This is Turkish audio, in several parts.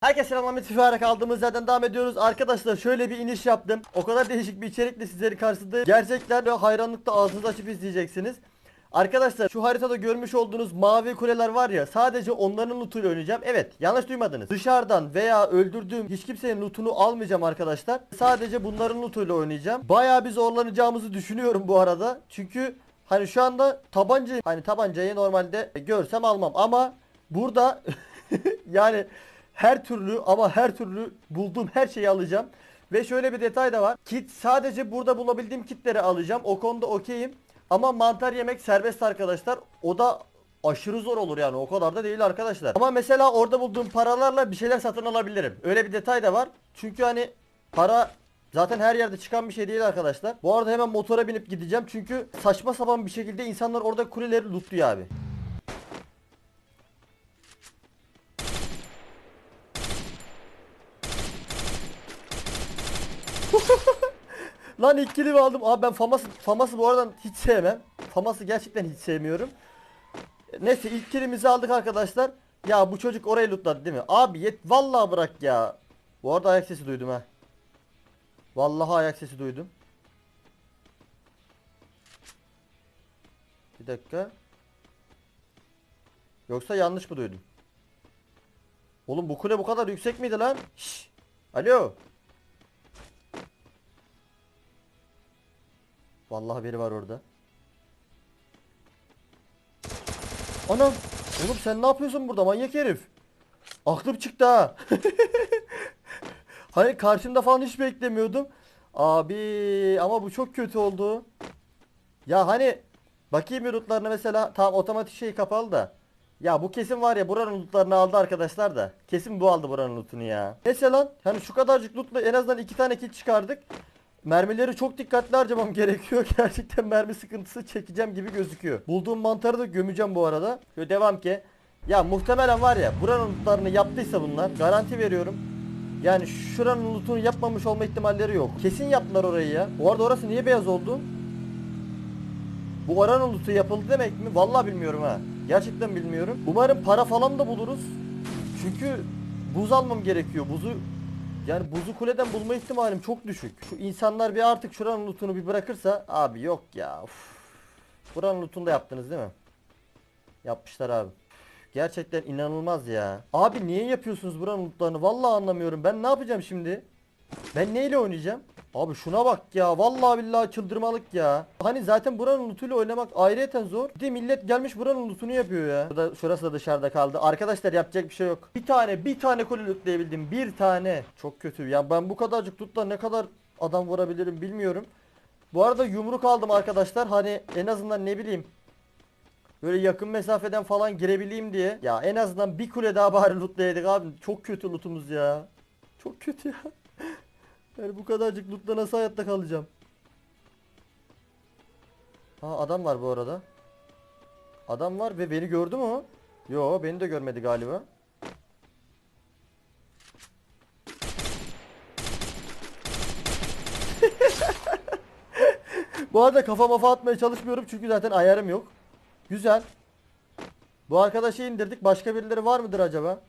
Herkese selam Ahmet Fifar'a kaldığımız yerden devam ediyoruz. Arkadaşlar şöyle bir iniş yaptım. O kadar değişik bir içerikle sizlerin karşısındayım. Gerçekten ve hayranlıkla ağzınızı açıp izleyeceksiniz. Arkadaşlar şu haritada görmüş olduğunuz mavi kuleler var ya sadece onların lootuyla oynayacağım. Evet yanlış duymadınız. Dışarıdan veya öldürdüğüm hiç kimsenin lootunu almayacağım arkadaşlar. Sadece bunların lootuyla oynayacağım. Bayağı bir zorlanacağımızı düşünüyorum bu arada. Çünkü hani şu anda tabanca hani tabancayı normalde görsem almam ama burada yani her türlü ama her türlü bulduğum her şeyi alacağım. Ve şöyle bir detay da var. Kit sadece burada bulabildiğim kitleri alacağım. O konuda okeyim. Ama mantar yemek serbest arkadaşlar. O da aşırı zor olur yani. O kadar da değil arkadaşlar. Ama mesela orada bulduğum paralarla bir şeyler satın alabilirim. Öyle bir detay da var. Çünkü hani para Zaten her yerde çıkan bir şey değil arkadaşlar. Bu arada hemen motora binip gideceğim. Çünkü saçma sapan bir şekilde insanlar orada kuleleri lootluyor abi. Lan ilk kilimi aldım. Abi ben Famas'ı Famas'ı bu arada hiç sevmem. Famas'ı gerçekten hiç sevmiyorum. Neyse ilk kilimizi aldık arkadaşlar. Ya bu çocuk orayı lootladı değil mi? Abi yet vallahi bırak ya. Bu arada ayak sesi duydum ha. Vallahi ayak sesi duydum. Bir dakika. Yoksa yanlış mı duydum? Oğlum bu kule bu kadar yüksek miydi lan? Şşş. Alo. Vallahi biri var orada. Anam. Oğlum sen ne yapıyorsun burada manyak herif? Aklım çıktı ha. Hani karşımda falan hiç beklemiyordum. Abi ama bu çok kötü oldu. Ya hani bakayım yurtlarına mesela tam otomatik şey kapalı da. Ya bu kesin var ya buranın lootlarını aldı arkadaşlar da. Kesin bu aldı buranın lootunu ya. Neyse lan hani şu kadarcık lootla en azından iki tane kit çıkardık. Mermileri çok dikkatli harcamam gerekiyor. Gerçekten mermi sıkıntısı çekeceğim gibi gözüküyor. Bulduğum mantarı da gömeceğim bu arada. Şöyle devam ki. Ya muhtemelen var ya buranın lootlarını yaptıysa bunlar garanti veriyorum. Yani şuranın lootunu yapmamış olma ihtimalleri yok. Kesin yaptılar orayı ya. Bu arada orası niye beyaz oldu? Bu oranın lootu yapıldı demek mi? Vallahi bilmiyorum ha. Gerçekten bilmiyorum. Umarım para falan da buluruz. Çünkü buz almam gerekiyor. Buzu yani buzu kuleden bulma ihtimalim çok düşük. Şu insanlar bir artık şuranın lootunu bir bırakırsa abi yok ya. Uf. Buranın lootunu da yaptınız değil mi? Yapmışlar abi. Gerçekten inanılmaz ya. Abi niye yapıyorsunuz buranın lootlarını? Vallahi anlamıyorum. Ben ne yapacağım şimdi? Ben neyle oynayacağım? Abi şuna bak ya. Vallahi billahi çıldırmalık ya. Hani zaten buranın lootuyla oynamak ayrıyeten zor. Bir de millet gelmiş buranın lootunu yapıyor ya. Burada, şurası da dışarıda kaldı. Arkadaşlar yapacak bir şey yok. Bir tane bir tane kule lootlayabildim. Bir tane. Çok kötü. Ya ben bu kadarcık lootla ne kadar adam vurabilirim bilmiyorum. Bu arada yumruk aldım arkadaşlar. Hani en azından ne bileyim. Böyle yakın mesafeden falan girebileyim diye. Ya en azından bir kule daha bari lootlayaydık abi. Çok kötü lootumuz ya. Çok kötü ya. Yani bu kadarcık lootla nasıl hayatta kalacağım? Ha adam var bu arada. Adam var ve beni gördü mü? Yo beni de görmedi galiba. bu arada kafa mafa atmaya çalışmıyorum çünkü zaten ayarım yok. Güzel. Bu arkadaşı indirdik. Başka birileri var mıdır acaba?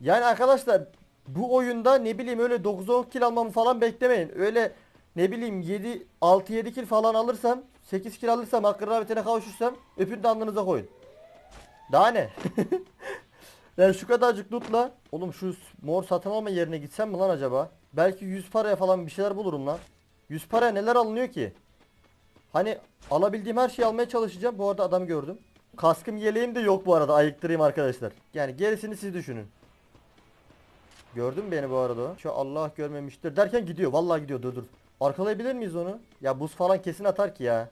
Yani arkadaşlar bu oyunda ne bileyim öyle 9-10 kill almamı falan beklemeyin. Öyle ne bileyim 7 6-7 kill falan alırsam 8 kill alırsam hakkın rahmetine kavuşursam öpün de alnınıza koyun. Daha ne? yani şu kadarcık lootla oğlum şu mor satın alma yerine gitsem mi lan acaba? Belki 100 paraya falan bir şeyler bulurum lan. 100 paraya neler alınıyor ki? Hani alabildiğim her şeyi almaya çalışacağım. Bu arada adam gördüm. Kaskım yeleğim de yok bu arada. Ayıktırayım arkadaşlar. Yani gerisini siz düşünün. Gördün mü beni bu arada? Şu Allah görmemiştir derken gidiyor. Vallahi gidiyor. Dur dur. Arkalayabilir miyiz onu? Ya buz falan kesin atar ki ya.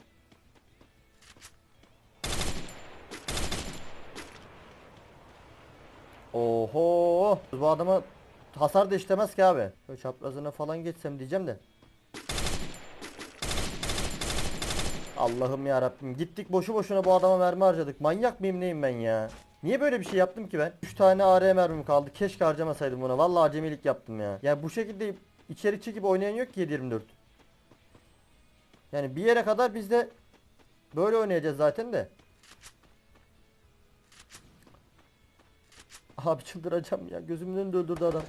Oho. Bu adama hasar da işlemez ki abi. Şöyle çaprazına falan geçsem diyeceğim de. Allah'ım ya Rabbim. Gittik boşu boşuna bu adama mermi harcadık. Manyak mıyım neyim ben ya? Niye böyle bir şey yaptım ki ben? 3 tane AR mermim kaldı. Keşke harcamasaydım buna. Vallahi acemilik yaptım ya. Yani bu şekilde içeri çekip oynayan yok ki 724. Yani bir yere kadar biz de böyle oynayacağız zaten de. Abi çıldıracağım ya. Gözümün önünde öldürdü adam.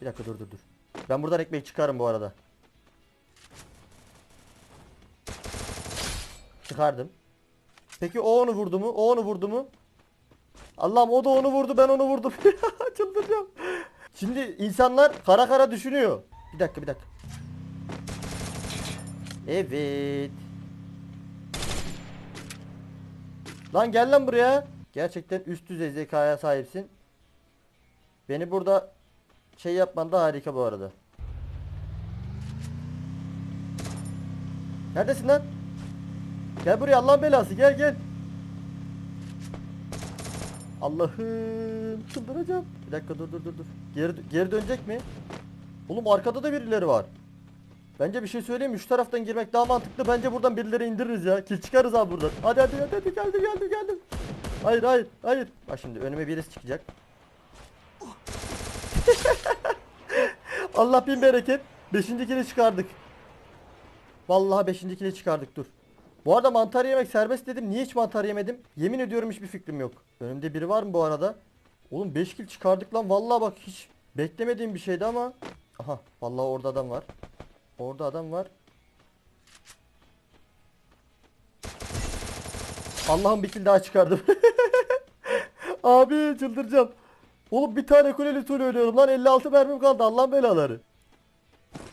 Bir dakika dur dur dur. Ben buradan ekmek çıkarım bu arada. Çıkardım. Peki o onu vurdu mu? O onu vurdu mu? Allah'ım o da onu vurdu ben onu vurdum. Çıldıracağım. Şimdi insanlar kara kara düşünüyor. Bir dakika bir dakika. Evet. Lan gel lan buraya. Gerçekten üst düzey zekaya sahipsin. Beni burada şey yapman da harika bu arada. Neredesin lan? Gel buraya Allah'ın belası gel gel. Allah'ım çıldıracağım. Bir dakika dur dur dur dur. Geri, geri dönecek mi? Oğlum arkada da birileri var. Bence bir şey söyleyeyim mi? Şu taraftan girmek daha mantıklı. Bence buradan birileri indiririz ya. Kill çıkarız abi buradan. Hadi hadi hadi, hadi. geldim geldim geldim. Hayır hayır hayır. Bak şimdi önüme birisi çıkacak. Allah bin bereket. Beşinci kili çıkardık. Vallahi beşinci kili çıkardık dur. Bu arada mantar yemek serbest dedim. Niye hiç mantar yemedim? Yemin ediyorum hiçbir fikrim yok. Önümde biri var mı bu arada? Oğlum 5 kill çıkardık lan. Vallahi bak hiç beklemediğim bir şeydi ama. Aha vallahi orada adam var. Orada adam var. Allah'ım bir kill daha çıkardım. Abi çıldıracağım. Oğlum bir tane kuleli tur ölüyorum lan 56 mermim kaldı Allah'ın belaları.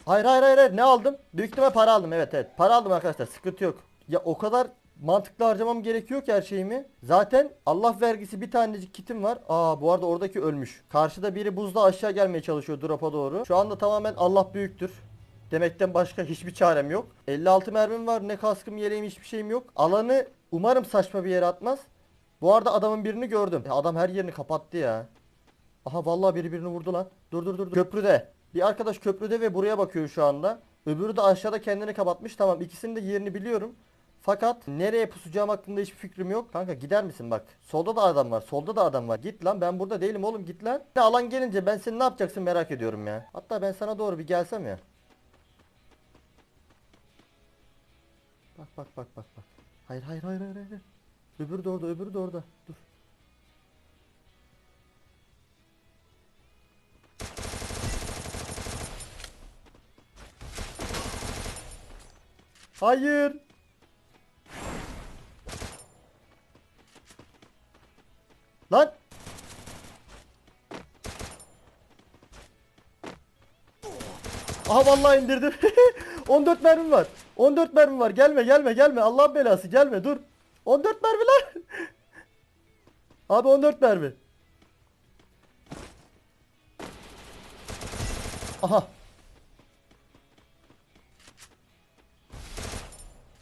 Hayır hayır hayır hayır ne aldım? Büyük ihtimal para aldım evet evet. Para aldım arkadaşlar sıkıntı yok. Ya o kadar mantıklı harcamam gerekiyor ki her şeyimi. Zaten Allah vergisi bir tanecik kitim var. Aa bu arada oradaki ölmüş. Karşıda biri buzda aşağı gelmeye çalışıyor drop'a doğru. Şu anda tamamen Allah büyüktür. Demekten başka hiçbir çarem yok. 56 mermim var. Ne kaskım yeleğim hiçbir şeyim yok. Alanı umarım saçma bir yere atmaz. Bu arada adamın birini gördüm. Ya adam her yerini kapattı ya. Aha vallahi biri birini vurdu lan. Dur dur dur. dur. Köprüde. Bir arkadaş köprüde ve buraya bakıyor şu anda. Öbürü de aşağıda kendini kapatmış. Tamam ikisinin de yerini biliyorum. Fakat nereye pusacağım hakkında hiçbir fikrim yok. Kanka gider misin bak. Solda da adam var. Solda da adam var. Git lan ben burada değilim oğlum git lan. Alan gelince ben seni ne yapacaksın merak ediyorum ya. Hatta ben sana doğru bir gelsem ya. Bak bak bak bak bak. Hayır hayır hayır hayır. hayır. Öbürü de orada öbürü de orada. Dur. Hayır. Aha vallahi indirdim. 14 mermim var. 14 mermim var. Gelme gelme gelme. Allah'ın belası gelme dur. 14 mermi lan. Abi 14 mermi. Aha.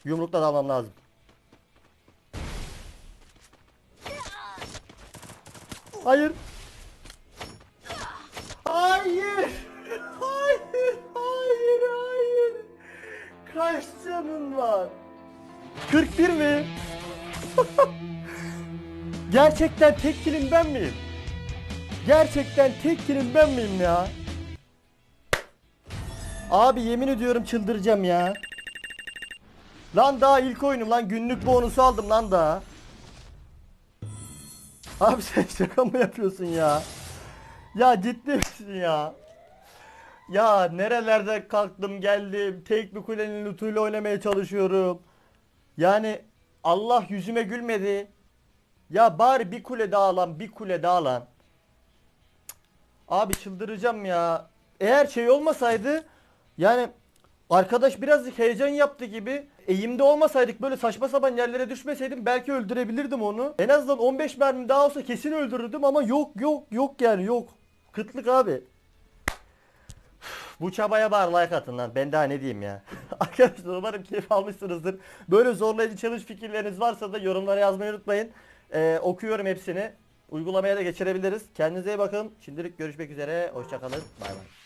Yumrukla dalmam lazım. Hayır. 41 mi? Gerçekten tek kilim ben miyim? Gerçekten tek kilim ben miyim ya? Abi yemin ediyorum çıldıracağım ya. Lan daha ilk oyunum lan günlük bonusu aldım lan daha. Abi sen şaka mı yapıyorsun ya? Ya ciddi misin ya? Ya nerelerde kalktım geldim. Tek bir kulenin lootuyla oynamaya çalışıyorum. Yani Allah yüzüme gülmedi. Ya bari bir kule daha lan bir kule daha lan. Cık. Abi çıldıracağım ya. Eğer şey olmasaydı yani arkadaş birazcık heyecan yaptı gibi eğimde olmasaydık böyle saçma sapan yerlere düşmeseydim belki öldürebilirdim onu. En azından 15 mermi daha olsa kesin öldürürdüm ama yok yok yok yani yok. Kıtlık abi. Bu çabaya bari like atın lan. Ben daha ne diyeyim ya. Arkadaşlar umarım keyif almışsınızdır. Böyle zorlayıcı challenge fikirleriniz varsa da yorumlara yazmayı unutmayın. Ee, okuyorum hepsini. Uygulamaya da geçirebiliriz. Kendinize iyi bakın. Şimdilik görüşmek üzere. Hoşçakalın. Bay bay.